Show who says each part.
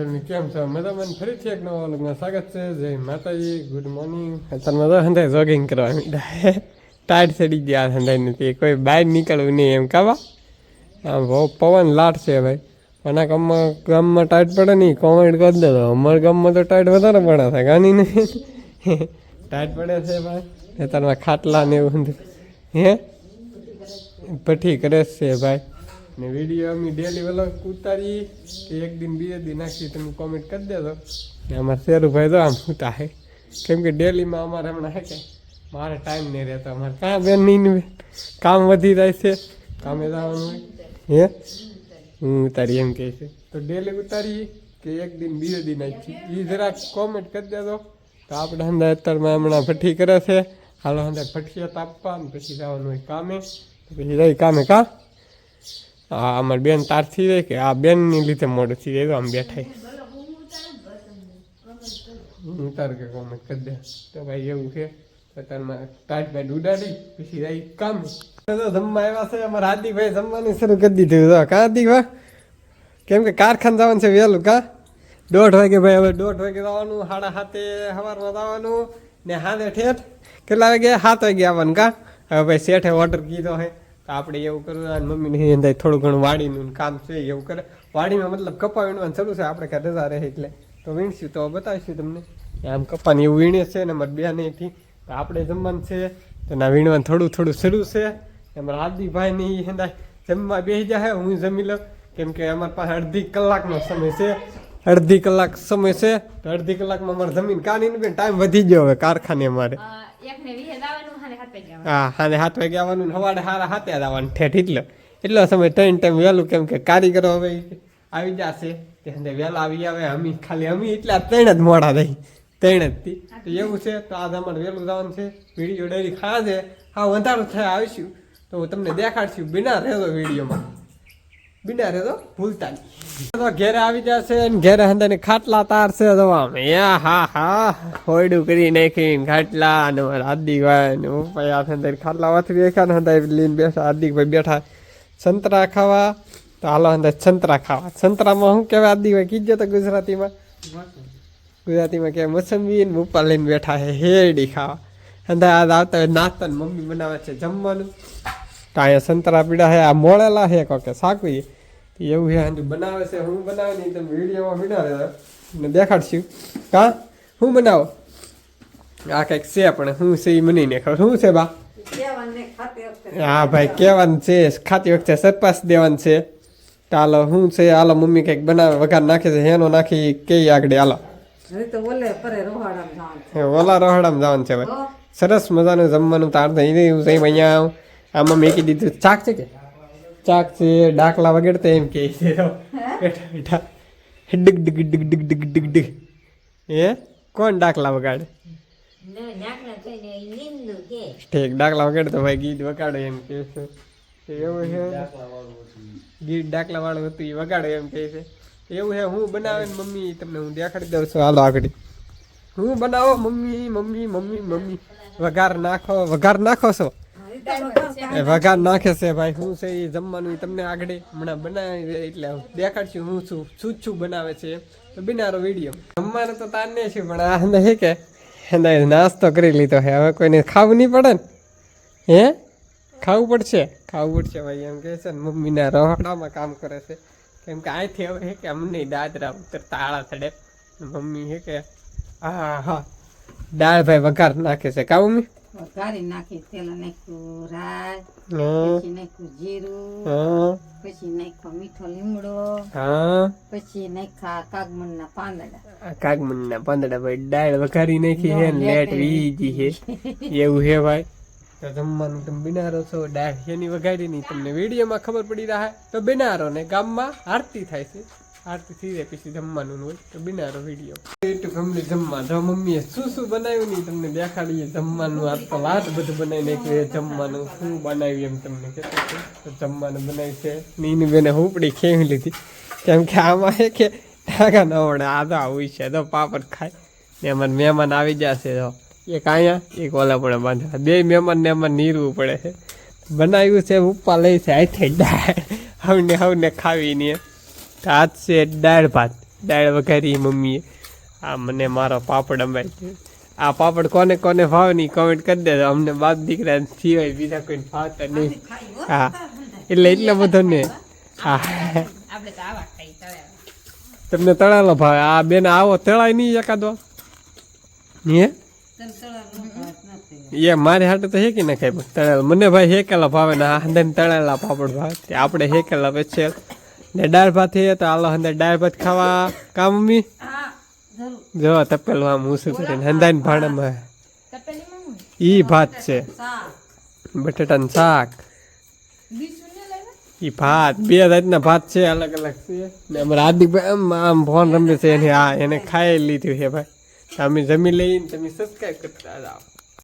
Speaker 1: Family કેમ છો મજા મને ફરીથી એક નવા લગ્ન સ્વાગત છે જય માતાજી ગુડ મોર્નિંગ અત્યારમાં તો હંધાય જોગિંગ કરવા માંડ્યા ટાઈટ ચડી ગયા હંધાઈ નથી કોઈ બહાર નીકળવું નહીં એમ કાવા આમ બહુ પવન લાટ છે ભાઈ મને ગામમાં ગામમાં ટાઈટ પડે નહીં કોમેન્ટ કરી દેતો અમારા ગામમાં તો ટાઈટ વધારે પડે છે ગાની નહીં ટાઈટ પડે છે ભાઈ અત્યારમાં ખાટલા ને એવું હે ભઠ્ઠી કરે છે ભાઈ ને વીડિયો અમે ડેલી વ્લોગ ઉતારી કે એક દિન બીજે દિન નાખી તમે કોમેન્ટ કરી દેજો. ને અમારા શેરુભાઈ તો આમ ઉતા હે. કેમ કે ડેલીમાં અમારે હમણાં હે કે મારે ટાઈમ નહીં રહેતો. અમારે કાં બેન નહીં કામ વધી જાય છે. કામે જવાનું હોય. હે? હું ઉતારી એમ કહે છે. તો ડેલી ઉતારી કે એક દિન બીજે દિન નાખી એ જરાક કોમેન્ટ કરી દેજો. તો આપણે અંદર અત્યારમાં હમણાં ભઠ્ઠી કરે છે. હાલો અંદર ભઠ્ઠીયા તાપવા પછી જવાનું હોય કામે. પછી જાય કામે કા? હા, અમારી બેન તારથી રહે કે આ બેનની લીધે મોડું થઈ જાય આમ બેઠા ઉતાર તાર કે કોમેન્ટ કરી દે. તો ભાઈ એવું છે તારમાં ટાઈટ બાઈટ ઉડાડી પછી રહી કામ. તો જમવા આવ્યા છે, અમારા હાર્દિકભાઈ જમવાનું શરૂ કરી દીધું. તો કા કેમ કે કારખાન જવાનું છે વહેલું, કા? દોઢ વાગે ભાઈ, હવે દોઢ વાગે જવાનું, સાડા સાતે સવારમાં જવાનું, ને હાથે ઠેઠ કેટલા વાગે? સાત વાગે આવવાનું, કા? હવે ભાઈ શેઠે ઓર્ડર કીધો હે તો આપણે એવું કરવું મમ્મી મમ્મીને અંદર થોડું ઘણું વાડીનું કામ છે એવું કરે. વાડીમાં મતલબ કપા વીણવાનું શરૂ છે આપણે કાંઈ રજા રહે એટલે. તો વીણશું તો બતાવીશું તમને. આમ કપાની એવું વીણે છે ને અમારે બે નહીં તો આપણે જમવાનું છે, તો ના વીણવાનું થોડું થોડું શરૂ છે. અમારા આદિભાઈ ની હેંદા જમવા બેસી જાય, હું જમી લઉં. કેમ કે અમારી પાસે અડધી કલાકનો સમય છે. અડધી કલાક સમય છે, તો અડધી કલાકમાં અમારે જમીન કાઢીને બેન ટાઈમ વધી ગયો હવે કારખાને અમારે.
Speaker 2: હાને હાથ
Speaker 1: હા સાત વાગે આવવાનું સવારે સાડા સાતે આવવાનું ઠેઠ એટલો. એટલો સમય ત્રણ ટાઈમ વહેલું કેમ કે કારીગરો હવે આવી જશે તે હંધે વહેલા આવી આવે અમી ખાલી અમી એટલા ત્રણ જ મોડા રહી. ત્રણ જ થી એવું છે તો આજ અમારે વહેલું જવાનું છે. વીડિયો ડેરી છે. હા વધારો થયા આવીશું. તો હું તમને દેખાડશું બિના રહેતો વિડીયોમાં. બિના તો ભૂલતા નહીં. તો ઘેરે આવી જશે ને ઘેરે હંદાને ખાટલા તાર છે તો આમ, યા હા હા, હોયડું કરી નાખીને ખાટલા અને ને ભાઈ આ અંદર ખાટલા વાથરી રાખ્યા ને લઈને બેઠા, હાર્દિકભાઈ બેઠા, સંતરા ખાવા. તો હાલો અંદર સંતરા ખાવા. સંતરામાં શું કહેવાય હાર્દિકભાઈ? કીધો તો ગુજરાતીમાં. ગુજરાતીમાં કે મોસંબી ને લઈને બેઠા હે હેરડી ખાવા. અંદર આજ આવતા હોય મમ્મી બનાવે છે જમવાનું. તો અહીંયા સંતરા પીડા હે આ મોળેલા હે કોકે સાકવી. એવું હે હાજુ બનાવે છે હું બનાવે નહીં તમે વિડીયોમાં બનાવે ને દેખાડશું. કા? હું બનાવો? આ કંઈક છે પણ હું છે એ મને નહીં ખબર. શું છે બા? હા ભાઈ કહેવાનું છે ખાતી વખતે સરપાસ દેવાનું છે. તો હાલો શું છે હાલો મમ્મી કંઈક બનાવે વઘાર નાખે છે હેનો નાખી કે આગળ હાલો.
Speaker 3: છે.
Speaker 1: ઓલા રોહડામાં જવાનું છે ભાઈ. સરસ મજાનું જમવાનું તાર થઈ રહ્યું છે અહીંયા આમાં કીધી દીધું ચાક છે કે? ચાક છે ડાકલા વગેરે તો એમ કે છે. બેઠા બેઠા. ડગ ડગ ડગ ડગ ડિગ ડિગ ડિગ હે? કોણ ડાકલા વગાડે? ઠીક ડાકલા વગાડે તો ભાઈ ગીત વગાડે એમ કે છે. એવું છે? ગીત ડાકલા વાળું હતું એ વગાડે એમ કે છે. એવું છે હું બનાવે ને મમ્મી તમને હું દેખાડી દઉં છું. હાલો આગળ. હું બનાવો મમ્મી મમ્મી મમ્મી મમ્મી. વઘાર નાખો વઘાર નાખો છો. એ વઘાર નાખે છે ભાઈ શું છે એ જમવાનું તમને આગળ હમણાં બનાવી એટલે દેખાડશું હું છું શું છું બનાવે છે તો બિનારો વીડિયો. જમવાનું તો તાને છે, પણ આ નહીં કે, એને નાસ્તો કરી લીધો છે. હવે કોઈને ખાવું નહીં પડે ને? હે? ખાવું પડશે? ખાવું પડશે ભાઈ, એમ કહે છે ને મમ્મીના રહોડામાં કામ કરે છે. કેમ કે અહીંથી હવે હે કે અમને દાદરા ઉતરતા આળા ચડે. મમ્મી હે કે, હા હા દાળ ભાઈ વઘાર નાખે છે. કા મમ્મી.
Speaker 3: વઘારી નાખી તેલ નાખ્યું
Speaker 1: રાય
Speaker 3: પછી નાખ્યું જીરું પછી નાખ્યો મીઠો લીમડો
Speaker 1: હા.
Speaker 3: પછી નાખ્યા કાગમણના પાંદડા.
Speaker 1: કાગમન ના પાંદડા ભાઈ દાળ વઘારી નાખી છે લેટ વીજી છે એવું છે ભાઈ. તો જમવાનું તમે બિનારો છો દાળ એની વઘારી નહીં તમને વિડીયોમાં ખબર પડી રહે તો બિનારો ને ગામમાં આરતી થાય છે. આરતી થઈ પછી જમવાનું હોય તો બિનારો વીડિયો એટલું ફેમિલી જમવા. જો મમ્મીએ શું શું બનાવ્યું નહીં તમને દેખાડીએ. જમવાનું આ તો વાત બધું બનાવી નાખ્યું. જમવાનું શું બનાવ્યું એમ તમને કહેતો તો જમવાનું બનાવ્યું છે. નીની બેને હુપડી ખેવી લીધી. કેમ કે આમાં એ કે ટાકા ન વડે આ તો આવું છે. તો પાપડ ખાય. ને અમારે મહેમાન આવી જશે તો એક અહીંયા, એક ઓલા પણ બાંધવા બે મહેમાન ને અમારે નીરવું પડે છે. બનાવ્યું છે, ઉપા લઈ છે. આઈ થઈ જાય. હવને હવને ખાવી ને તો આજ છે દાળ ભાત. દાળ વઘારી મમ્મીએ. આ મને મારો પાપડ અમારી આ પાપડ કોને કોને ભાવે નહીં કમેન્ટ કરી દેજો. અમને બાપ દીકરા સિવાય બીજા કોઈ ભાવતા નહીં. હા. એટલે એટલો બધો ને. હા. તમને તળાલો ભાવે. આ બેન આવો તળાય નહીં એકાદો. હે? એ મારે હાટે તો હેકી નાખાય પણ તળેલા. મને ભાઈ હેકેલા ભાવે ને આ તળેલા પાપડ ભાવે આપણે હેકેલા પછી ને દાળ ભાત હે તો આલો હંદે દાળ ભાત ખાવા. કા મમ્મી? જો તપેલું આમ ઊંચું કરીને હંદાની ભાણામાં. ઈ ભાત છે. બટાટાનું શાક. ઈ ભાત. બે જાતના ભાત છે અલગ અલગ છે. ને અમારા હાર્દિકભાઈ આમ આમ ફોન રમે છે એને હા એને ખાઈ લીધું છે ભાઈ. તમે જમી લઈને તમે સબસ્ક્રાઈબ કરતા જાઓ.